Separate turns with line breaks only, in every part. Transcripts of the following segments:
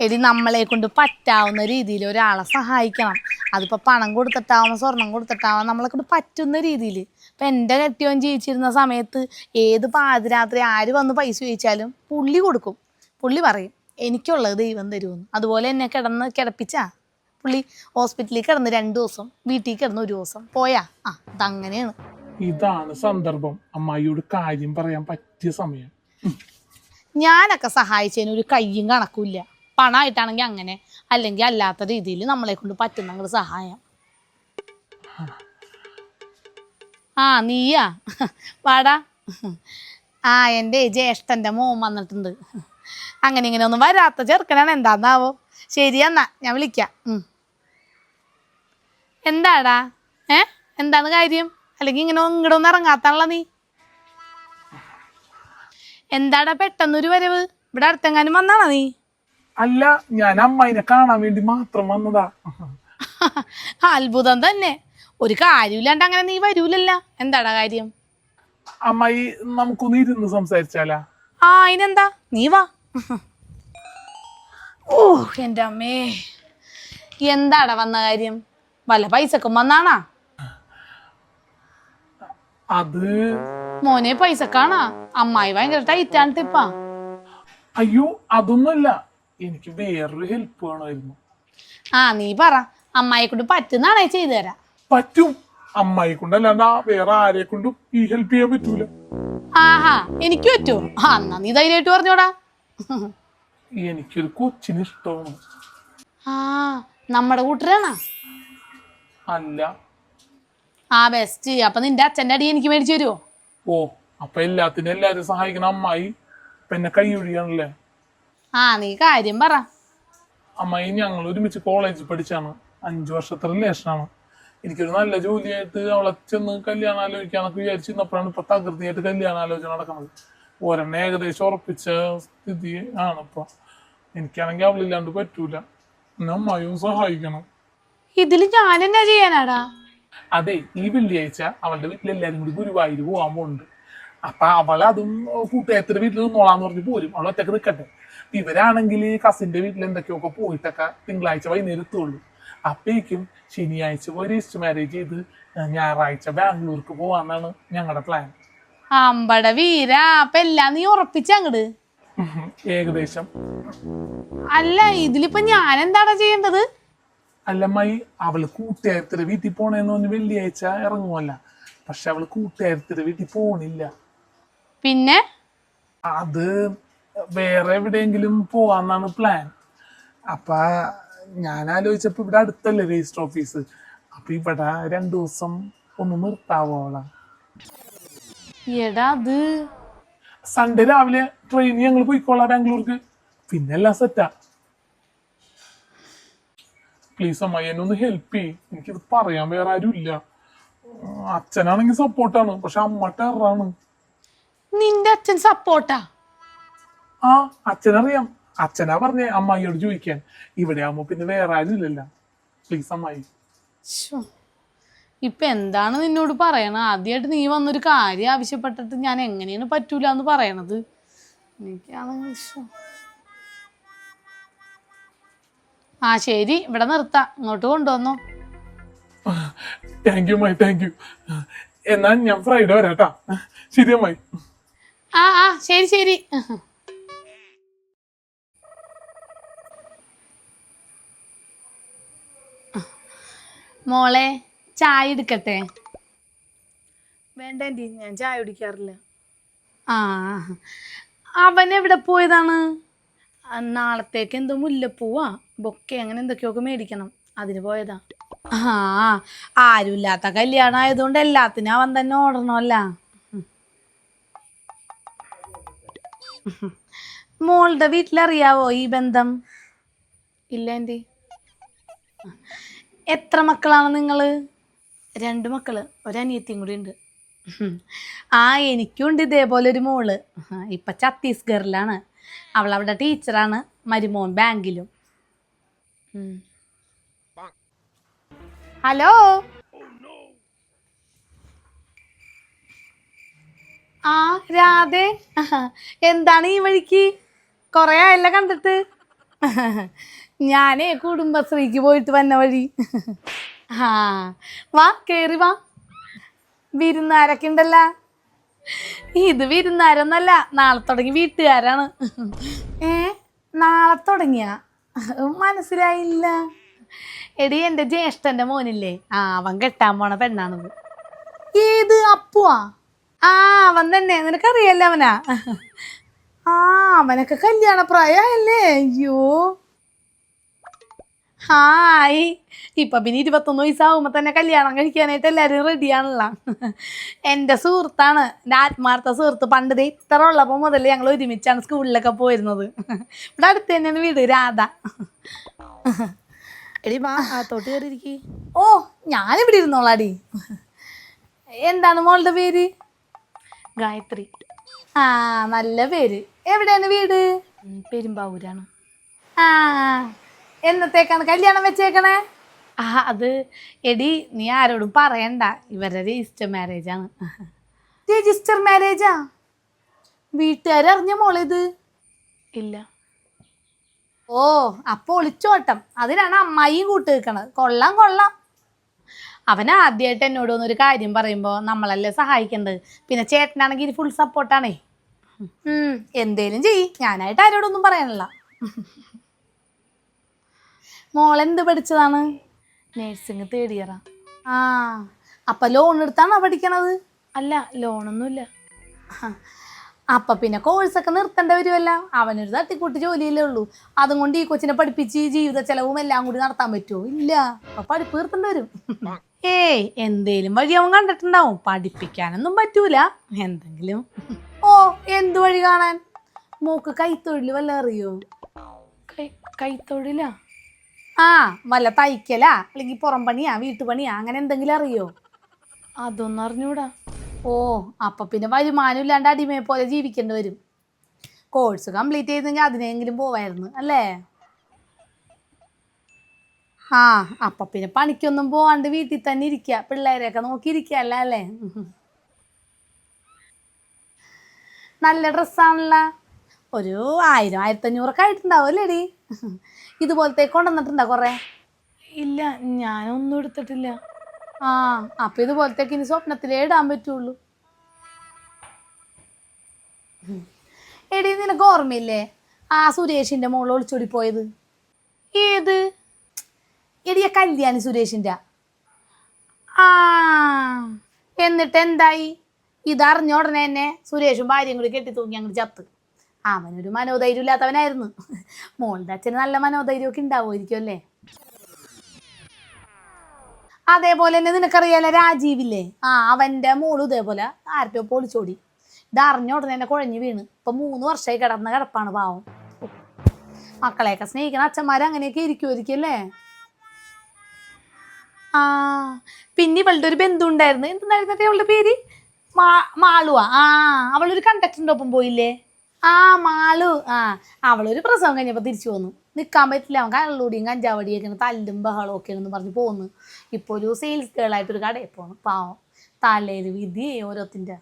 എടി നമ്മളെ കൊണ്ട് പറ്റാവുന്ന രീതിയിൽ ഒരാളെ സഹായിക്കണം. അതിപ്പോൾ പണം കൊടുത്തിട്ടാവാം സ്വർണം കൊടുത്തിട്ടാവാം നമ്മളെ കൊണ്ട് പറ്റുന്ന രീതിയിൽ. ഇപ്പം എന്റെ കെട്ടിയോൻ ജീവിച്ചിരുന്ന സമയത്ത് ഏത് പാതിരാത്രി ആര് വന്ന് പൈസ ചോദിച്ചാലും പുള്ളി കൊടുക്കും. പുള്ളി പറയും എനിക്കുള്ളത് ദൈവം തരുമെന്ന്. അതുപോലെ എന്നെ കിടന്ന് കിടപ്പിച്ചാ. പുള്ളി ഹോസ്പിറ്റലിൽ കിടന്ന് രണ്ട് ദിവസം വീട്ടിൽ കിടന്ന് ഒരു ദിവസം പോയാ. ആ അതങ്ങനെയാണ്
ഇതാണ് സന്ദർഭം. അമ്മായിയോട് കാര്യം പറയാൻ പറ്റിയ സമയം.
ഞാനൊക്കെ സഹായിച്ചതിന് ഒരു കയ്യും കണക്കുമില്ല പണമായിട്ടാണെങ്കിൽ അങ്ങനെ അല്ലെങ്കിൽ അല്ലാത്ത രീതിയിൽ നമ്മളെ കൊണ്ട് പറ്റുന്ന സഹായം. ആ നീയാ? വാടാ. ആ എന്റെ ജ്യേഷ്ഠന്റെ മോൻ വന്നിട്ടുണ്ട്. അങ്ങനെ ഇങ്ങനെ ഒന്നും വരാത്ത ചെറുക്കനാണ്. എന്താന്നാവോ? ശരി എന്നാ ഞാൻ വിളിക്കാം. എന്താടാ? ഏ? എന്താണ് കാര്യം? അല്ലെങ്കിൽ ഇങ്ങനെ ഇങ്ങോട്ട് ഒന്നും ഇറങ്ങാത്താണല്ലോ നീ? എന്താടാ പെട്ടെന്നൊരു വരവ്? ഇവിടെ അടുത്തെങ്ങാനും വന്നാണോ നീ?
അല്ല ഞാൻ അമ്മായിനെ കാണാൻ വേണ്ടി മാത്രം വന്നതാ.
അത്ഭുതം തന്നെ. ഒരു കാര്യമില്ലാണ്ട് അങ്ങനെ നീ വരൂലല്ല. എന്താടാ കാര്യം?
അമ്മായി നമുക്കൊന്ന് ഇരുന്ന് സംസാരിച്ചാലാ.
ആ അതിനെന്താ? നീ വാ. ഓ എന്റെ അമ്മേ. എന്താടാ വന്ന കാര്യം? വല്ല പൈസക്കും വന്നാണാ?
അത്
മോനെ പൈസക്കാണാ? അമ്മായി ഭയങ്കര ടൈറ്റാണ് ഇപ്പാ
അയ്യോ അതൊന്നുമല്ല. എനിക്ക് വേറൊരു ഹെൽപ്പ് വേണമായിരുന്നു.
ആ നീ പറ. അമ്മായി കൊണ്ട് പറ്റുന്നാണേ ചെയ്തു തരാം.
പറ്റും. അമ്മായി കൊണ്ടല്ലാണ്ട് വേറെ ആരെ കൊണ്ടും ഈ ഹെൽപ്പ് ചെയ്യാൻ പറ്റൂല.
ആഹാ എനിക്ക് പറ്റൂ. ആ എന്നാ നീ ധൈര്യമായിട്ട് പറഞ്ഞോടാ.
എനിക്കൊരു കൊച്ചിന് ഇഷ്ടമാണ്.
ആ നമ്മുടെ കൂട്ടരാണോ?
അല്ല.
ആ ബെസ്റ്റ് അപ്പൊ നിന്റെ അച്ഛന്റെ അടി എനിക്ക് മേടിച്ചു തരുമോ
ഓ അപ്പൊ എല്ലാത്തിനും എല്ലാരും സഹായിക്കണം അമ്മായി. പിന്നെ കൈ ഒഴിയാണല്ലേ?
ആ നീ കാര്യം പറ.
അമ്മ അമ്മായി ഞങ്ങൾ ഒരുമിച്ച് കോളേജ് പഠിച്ചാണ്. അഞ്ചു വർഷത്തെ റിലേഷനാണ് എനിക്കൊരു നല്ല ജോലിയായിട്ട് അവളെ ചെന്ന് കല്യാണം ആലോചിക്കാന്നൊക്കെ വിചാരിച്ചിരുന്നപ്പോഴാണ് ഇപ്പൊ തകൃതിയായിട്ട് കല്യാണ ആലോചന നടക്കുന്നത്. ഓരോന്നെ ഏകദേശം ഉറപ്പിച്ച സ്ഥിതി ആണ് ഇപ്പൊ. എനിക്കാണെങ്കിൽ അവളില്ലാണ്ട് പറ്റൂല. എന്നെ അമ്മായിയും സഹായിക്കണം.
ഇതിൽ ഞാൻ എന്നാ ചെയ്യാനാടാ?
അതെ ഈ വെള്ളിയാഴ്ച അവളുടെ വീട്ടിൽ എല്ലാരും കൂടി ഗുരുവായൂർ പോകാൻ പോകുന്നുണ്ട് അപ്പൊ അവളതും കൂട്ടുകാരത്തിന്റെ വീട്ടിൽ നിന്നോളാന്ന് പറഞ്ഞു പോരും. അവൾ ഒറ്റയ്ക്ക് നിൽക്കട്ടെ ഇവരാണെങ്കിൽ കസിന്റെ വീട്ടിൽ എന്തൊക്കെയൊക്കെ പോയിട്ടൊക്കെ തിങ്കളാഴ്ച വൈകുന്നേരം എത്തുള്ളൂ അപ്പേക്കും ശനിയാഴ്ച പോയി രജിസ്റ്റർ മാരേജ് ചെയ്ത് ഞായറാഴ്ച ബാംഗ്ലൂർക്ക് പോവാന്നാണ് ഞങ്ങളുടെ പ്ലാൻ
അമ്പട വീര അപ്പൊ എല്ലാം നീ ഉറപ്പിച്ച അങ്ങട്?
ഏകദേശം.
അല്ല ഇതിലിപ്പോ ഞാൻ എന്താടാ ചെയ്യേണ്ടത്
അല്ലമ്മായി അവൾ കൂട്ടുകാരത്തിന്റെ വീട്ടിൽ പോണേന്ന് പറഞ്ഞ് വെള്ളിയാഴ്ച ഇറങ്ങുമല്ല പക്ഷെ അവൾ കൂട്ടുകാരത്തിന്റെ വീട്ടിൽ പോണില്ല.
പിന്നെ?
അത് വേറെ എവിടെയെങ്കിലും പോവാന്നാണ് പ്ലാൻ അപ്പൊ ഞാൻ ആലോചിച്ചപ്പോ ഇവിടെ അടുത്തല്ലേ രജിസ്റ്റർ ഓഫീസ് അപ്പൊ ഇവിടെ രണ്ടു ദിവസം ഒന്ന് നിർത്താവോ അവളെ?
എടാ അത്
സൺഡേ രാവിലെ ട്രെയിനിൽ ഞങ്ങൾ പോയിക്കോളാം ബാംഗ്ലൂർക്ക്. പിന്നെ എല്ലാം സെറ്റാ പ്ലീസ് അമ്മ എന്നൊന്ന് ഹെൽപ്പ് ചെയ്യ്. എനിക്കിത് പറയാൻ വേറെ ആരും ഇല്ല അച്ഛനാണെങ്കിൽ സപ്പോർട്ടാണ് പക്ഷെ അമ്മ ടെറാണ്
നിന്റെ അച്ഛൻ സപ്പോർട്ടാ
ആ അച്ഛനറിയാം. അച്ഛനാ പറഞ്ഞേ അമ്മായിയോട് ചോദിക്കാൻ. ഇവിടെ ആവുമ്പോ പിന്നെ വേറെ ആരും ഇല്ലല്ലോ. പ്ലീസ് അമ്മായി.
ഇപ്പൊ എന്താണ് നിന്നോട് പറയണത് ആദ്യമായിട്ട് നീ വന്നൊരു കാര്യം ആവശ്യപ്പെട്ടിട്ട് ഞാൻ എങ്ങനെയാണ് പറ്റൂല എന്ന് പറയണത് ആ ശരി. ഇവിടെ നിർത്താം. ഇങ്ങോട്ട് കൊണ്ടുവന്നോ.
Thank you my thank you എന്നാ ഞാൻ ഫ്രൈഡേ വരാട്ടാ. ശരി അമ്മായി.
ആ ആ ശരി ശരി. മോളെ ചായ എടുക്കട്ടെ? വേണ്ട ആന്റി ഞാൻ ചായ കുടിക്കാറില്ല. ആ അവൻ എവിടെ പോയതാണ്? ആ, നാളത്തേക്ക് എന്തോ മുല്ലപ്പൂവാ. ബൊക്കെ അങ്ങനെ എന്തൊക്കെയൊക്കെ മേടിക്കണം. അതിന് പോയതാ. ആ ആരുമില്ലാത്ത കല്യാണം ആയതുകൊണ്ട് എല്ലാത്തിനും അവൻ തന്നെ ഓടണമല്ല. മോളുടെ വീട്ടിലറിയാവോ ഈ ബന്ധം? ഇല്ല ആന്റി. എത്ര മക്കളാണ് നിങ്ങൾ രണ്ട് മക്കൾ. ഒരനിയത്തിയും കൂടി ഉണ്ട്. ആ എനിക്കും ഉണ്ട് ഇതേപോലെ ഒരു മോൾ. ഇപ്പൊ ഛത്തീസ്ഗറിലാണ്. അവൾ അവിടെ ടീച്ചറാണ് മരുമോൻ ബാങ്കിലും. ഹലോ? ആ രാധേ. എന്താണ് ഈ വഴിക്ക്? കൊറേ ആയല്ല കണ്ടിട്ട്. ഞാനേ കുടുംബശ്രീക്ക് പോയിട്ട് വന്ന വഴി. ആ വാ കേറി വാ. വിരുന്നാരൊക്കെ ഉണ്ടല്ല ഇത് വിരുന്നാരൊന്നല്ല നാളെ തുടങ്ങി വീട്ടുകാരാണ്. ഏ നാളെ തുടങ്ങിയ? മനസ്സിലായില്ല. എടി എന്റെ ജ്യേഷ്ഠന്റെ മോനില്ലേ? ആ അവൻ കെട്ടാൻ പോണ പെണ്ണാണത്. ഏത് അപ്പുവാ? ആ അവൻ തന്നെ. നിനക്കറിയല്ലേ അവനാ? ആ അവനൊക്കെ കല്യാണ പ്രായമല്ലേ അയ്യോ. ഹായ്. ഇപ്പൊ പിന്നെ ഇരുപത്തൊന്ന് വയസ്സാവുമ്പോ തന്നെ കല്യാണം കഴിക്കാനായിട്ട് എല്ലാരും റെഡിയാണല്ലോ എന്റെ സുഹൃത്താണ് എന്റെ ആത്മാർത്ഥ സുഹൃത്ത്. പണ്ട് ദേ ഇത്ര ഉള്ളപ്പോൾ മുതൽ ഞങ്ങൾ ഒരുമിച്ചാണ് സ്കൂളിലൊക്കെ പോയിരുന്നത്. ഇവിടെ അടുത്ത് തന്നെയാണ് വീട് രാധ.
എടി വാ അകത്തോട്ട് കയറിയിരിക്കി
ഓ ഞാനിവിടെ ഇരുന്നോളാടി. എന്താണ് മോളുടെ പേര്?
ഗായത്രി.
ആ നല്ല പേര്. എവിടെയാണ് വീട്?
പെരുമ്പാവൂരാണ്.
ആ എന്നത്തേക്കാണ് കല്യാണം വെച്ചേക്കണേ?
ആ അത്
എടി നീ ആരോടും പറയണ്ട. ഇവരുടെ രജിസ്റ്റർ മാരേജ് ആണ്. രജിസ്റ്റർ മാരേജാ വീട്ടുകാരറിഞ്ഞ മോളിത്?
ഇല്ല.
ഓ അപ്പൊ ഒളിച്ചോട്ടം. അതിനാണ് അമ്മായിയും കൂട്ട് നിൽക്കണത് കൊള്ളാം കൊള്ളാം. അവൻ ആദ്യമായിട്ട് എന്നോട് ഒരു കാര്യം പറയുമ്പോ നമ്മളല്ലേ സഹായിക്കേണ്ടത്? പിന്നെ ചേട്ടനാണെങ്കിൽ ഫുൾ സപ്പോർട്ടാണേ ഉം, എന്തേലും ചെയ്യ്. ഞാനായിട്ട് ആരോടൊന്നും പറയാനില്ല. മോളെന്ത് പഠിച്ചതാണ്?
നേഴ്സിംഗ് തേർഡ് ഇയറാ
ആ. അപ്പൊ ലോൺ എടുത്താണോ പഠിക്കണത്?
അല്ല ലോണൊന്നുമില്ല
അപ്പൊ പിന്നെ കോഴ്സൊക്കെ നിർത്തേണ്ട വരുമല്ല അവനൊരു തട്ടിക്കൂട്ടി ജോലിയല്ലേ ഉള്ളൂ. അതും കൊണ്ട് ഈ കൊച്ചിനെ പഠിപ്പിച്ച് ജീവിത ചെലവും എല്ലാം കൂടി നടത്താൻ പറ്റുമോ ഇല്ല. അപ്പൊ പഠിപ്പ് നിർത്തേണ്ടി വരും. ഏയ് എന്തേലും വഴി അവൻ കണ്ടിട്ടുണ്ടാവും. പഠിപ്പിക്കാനൊന്നും പറ്റൂല. എന്തെങ്കിലും. ഓ എന്തു വഴി കാണാൻ? മോക്ക് കൈത്തൊഴിൽ വല്ല അറിയോ?
കൈത്തൊഴിലാ?
ആ വല്ല തയ്ക്കലാ? അല്ലെങ്കിൽ പുറം പണിയാ വീട്ടുപണിയാ അങ്ങനെ എന്തെങ്കിലും അറിയോ?
അതൊന്നും അറിഞ്ഞൂടാ.
ഓ അപ്പൊ പിന്നെ വരുമാനം ഇല്ലാണ്ട് അടിമയെ പോലെ ജീവിക്കേണ്ടി വരും. കോഴ്സ് കംപ്ലീറ്റ് ചെയ്തെങ്കിൽ അതിനെങ്കിലും പോവായിരുന്നു അല്ലേ? ആ അപ്പൊ പിന്നെ പണിക്കൊന്നും പോവാണ്ട് വീട്ടിൽ തന്നെ ഇരിക്കുക പിള്ളേരെയൊക്കെ നോക്കിയിരിക്കല്ല അല്ലേ നല്ല ഡ്രസ്സാണല്ലോ ഒരു ആയിരം ആയിരത്തഞ്ഞൂറൊക്കെ ആയിട്ടുണ്ടാവും അല്ലേടി? ഇതുപോലത്തെ കൊണ്ടുവന്നിട്ടുണ്ടോ കുറേ?
ഇല്ല ഞാനൊന്നും എടുത്തിട്ടില്ല.
ആ അപ്പൊ ഇതുപോലത്തേക്ക് ഇനി സ്വപ്നത്തിലേ ഇടാൻ പറ്റുള്ളൂ. എടി നിനക്ക് ഓർമ്മയില്ലേ ആ സുരേഷിന്റെ മോൾ ഒളിച്ചോടി പോയത്? ഏത്? എടിയ കല്യാണി സുരേഷിന്റെ. ആ. എന്നിട്ട് എന്തായി? ഇതറിഞ്ഞ ഉടനെ തന്നെ സുരേഷും ഭാര്യയും കൂടി കെട്ടി തൂങ്ങി അങ്ങോട്ട് ചത്ത്. അവനൊരു മനോധൈര്യം ഇല്ലാത്തവനായിരുന്നു മോളുടെ അച്ഛന് നല്ല മനോധൈര്യമൊക്കെ ഉണ്ടാവുമായിരിക്കും അല്ലേ? അതേപോലെ തന്നെ നിനക്കറിയാലോ രാജീവില്ലേ? ആ അവന്റെ മോളും ഇതേപോലെ ആരുടെ പൊളിച്ചോടി ഇത് അറിഞ്ഞ ഉടനെ തന്നെ കുഴഞ്ഞു വീണ്. ഇപ്പൊ മൂന്ന് വർഷമായി കിടന്ന കിടപ്പാണ് പാവം. മക്കളെയൊക്കെ സ്നേഹിക്കുന്ന അച്ഛന്മാർ അങ്ങനെയൊക്കെ ഇരിക്കുമായിരിക്കും അല്ലേ? ആ പിന്നെ ഇവളുടെ ഒരു ബന്ധു ഉണ്ടായിരുന്നു. എന്തായിരുന്നു അവളുടെ പേര്? മാളുവാ. ആ അവളൊരു കണ്ടക്ടറിന്റെ ഒപ്പം പോയില്ലേ? ആ മാളു. ആ അവളൊരു പ്രസവം കഴിഞ്ഞപ്പോൾ തിരിച്ചു വന്നു. നിൽക്കാൻ പറ്റില്ല അവൻ കള്ളുടിയും കഞ്ചാവടിയൊക്കെ തല്ലും ബഹളവും ഒക്കെ എന്ന് പറഞ്ഞ് പോന്നു. ഇപ്പോൾ ഒരു സെയിൽസ് ഗേളായിട്ടൊരു കടയിൽ പോകണം പാവം. തലേൽ വിധി ഓരോത്തിന്റെ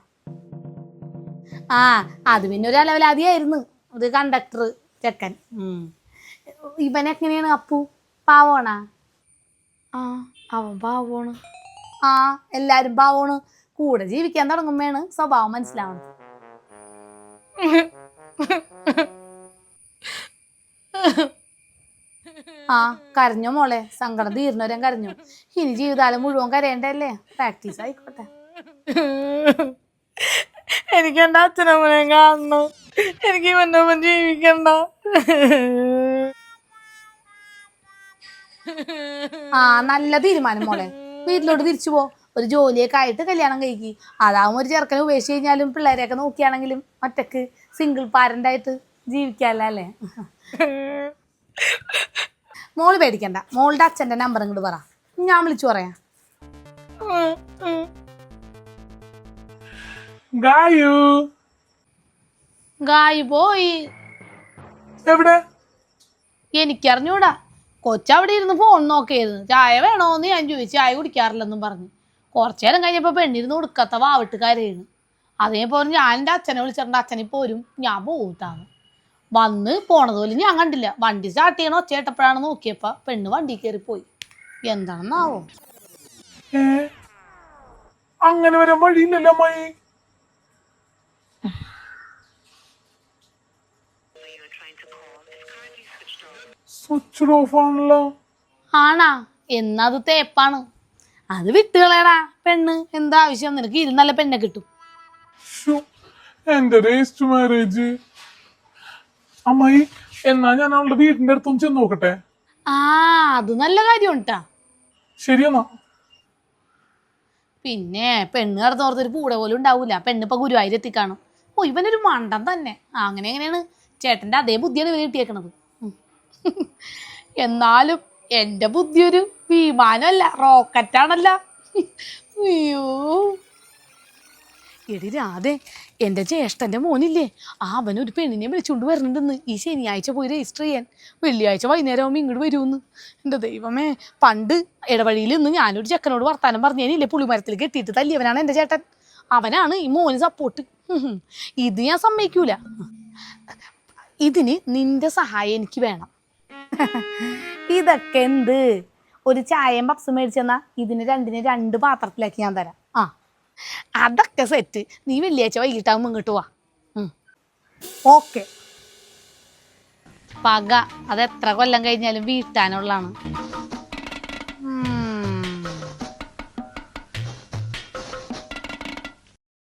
ആ അത് പിന്നെ ഒരു അലവലാതിയായിരുന്നു. ഒരു കണ്ടക്ടർ ചെക്കൻ. ഉം. ഇവൻ എങ്ങനെയാണ് അപ്പു? പാവോണാ
ആ അവൻ പാവോണ്
ആ എല്ലാരും പാവോണ് കൂടെ ജീവിക്കാൻ തുടങ്ങുമ്പോഴാണ് സ്വഭാവം മനസ്സിലാവണം ആ കരഞ്ഞോ മോളെ? സങ്കടം തീർന്നവരെ കരഞ്ഞു. ഇനി ജീവിതകാലം മുഴുവൻ കരയണ്ടല്ലേ പ്രാക്ടീസ് ആയിക്കോട്ടെ.
എനിക്ക് എന്റെ അച്ഛനമ്മനെ കാണണം. എനിക്ക് ഇവന്റെ ഒപ്പം ജീവിക്കണ്ട.
ആ നല്ല തീരുമാനം മോളെ. വീട്ടിലോട്ട് തിരിച്ചു പോ. ഒരു ജോലിയൊക്കെ ആയിട്ട് കല്യാണം കഴിക്കി. അതാവും ഒരു ചെറുക്കനെ ഉപേക്ഷിച്ച് കഴിഞ്ഞാലും പിള്ളേരെയൊക്കെ നോക്കിയാണെങ്കിലും ഒറ്റയ്ക്ക് സിംഗിൾ പാരന്റ് ആയിട്ട് ജീവിക്കാല്ല അല്ലേ? മോൾ പേടിക്കണ്ട. മോളുടെ അച്ഛന്റെ നമ്പർ ഇങ്ങോട്ട് പറ. ഞാൻ വിളിച്ചു പറയാം.
ഗായു.
ഗായി പോയി.
എവിടെ?
എനിക്കറിഞ്ഞൂടാ. കൊച്ചവിടെ ഇരുന്ന് ഫോൺ നോക്കിയത് ചായ വേണോന്ന് ഞാൻ ചോദിച്ചു. ചായ കുടിക്കാറില്ലെന്നും പറഞ്ഞു. കുറച്ചു നേരം കഴിഞ്ഞപ്പോൾ പെണ്ണിരുന്ന് ഉടുക്കത്ത വാവിട്ട് കരയുന്നു അതേപോലെ ഞാൻ എന്റെ അച്ഛനെ വിളിച്ചിട്ടുണ്ട്. അച്ഛനെ പോരും ഞാൻ പോകൂട്ടാന്ന് വന്ന് പോണത് പോലെ ഞാൻ കണ്ടില്ല. വണ്ടി സ്റ്റാർട്ട് ചെയ്യണ ചേട്ടപ്പോഴാണ് നോക്കിയപ്പോ പെണ്ണ് വണ്ടി കയറി പോയി. എന്താണെന്നാവോ?
അങ്ങനെ വരാൻ വഴിയില്ലല്ലോ അമ്മായി. സ്വിച്ച് ഓഫ് ആണല്ലോ.
ആണാ. എന്നാ അത് തേപ്പാണ്. അത് വിട്ടുകളയടാ പെണ്ണ്. എന്താ ആവശ്യം? നിനക്ക് ഇരുന്നല്ല പെണ്ണെ കിട്ടും.
ശ്ശോ, എന്റെ രജിസ്റ്റർ മാരേജ് അമ്മായി എന്നാ ഞാൻ അവളുടെ വീടിന്റെ അടുത്തൊന്ന് ചെന്ന് നോക്കട്ടെ?
ആ അത് നല്ല കാര്യം
ശരിയെന്നാ
പിന്നെ പെണ്ണ് കടന്നോർത്തൊരു പൂട പോലും ഉണ്ടാവൂല. പെണ്ണ് ഇപ്പൊ ഗുരുവായൂർ എത്തിക്കാണും. ഓ ഇവനൊരു മണ്ടൻ തന്നെ. അങ്ങനെ എങ്ങനെയാണ്? ചേട്ടന്റെ അതേ ബുദ്ധിയാണ് ഇവർ കിട്ടിയേക്കണത്. എന്നാലും എന്റെ ബുദ്ധി ഒരു വിമാനമല്ല റോക്കറ്റാണല്ല. അയ്യോ. എടി രാധെ എന്റെ ജ്യേഷ്ഠന്റെ മോനില്ലേ? അവൻ ഒരു പെണ്ണിനെ വിളിച്ചുകൊണ്ട് വരുന്നുണ്ടെന്ന്. ഈ ശനിയാഴ്ച പോയി രജിസ്റ്റർ ചെയ്യാൻ. വെള്ളിയാഴ്ച വൈകുന്നേരം ആകുമ്പോൾ ഇങ്ങോട്ട് വരുമെന്ന് എന്റെ ദൈവമേ പണ്ട് ഇടവഴിയിൽ നിന്ന് ഞാനൊരു ചെക്കനോട് വർത്താനം പറഞ്ഞേനില്ലേ? പുളിമരത്തിൽ കെട്ടിയിട്ട് തല്ലിയവനാണ് എന്റെ ചേട്ടൻ. അവനാണ് ഈ മോന് സപ്പോർട്ട് ഇത് ഞാൻ സമ്മതിക്കൂല. ഇതിന് നിന്റെ സഹായം എനിക്ക് വേണം. ഇതൊക്കെ എന്ത്? ഒരു ചായയും പപ്സും മേടിച്ചെന്നാ ഇതിന് രണ്ടിന് രണ്ട് പാത്രത്തിലാക്കി ഞാൻ തരാം. ആ. അതൊക്കെ സെറ്റ് നീ വെള്ളിയാഴ്ച വൈകിട്ടാകുമ്പോൾ ഇങ്ങോട്ട് വാ. ഓക്കെ. പക. അത് എത്ര കൊല്ലം കഴിഞ്ഞാലും വീട്ടാനുള്ളതാണ്.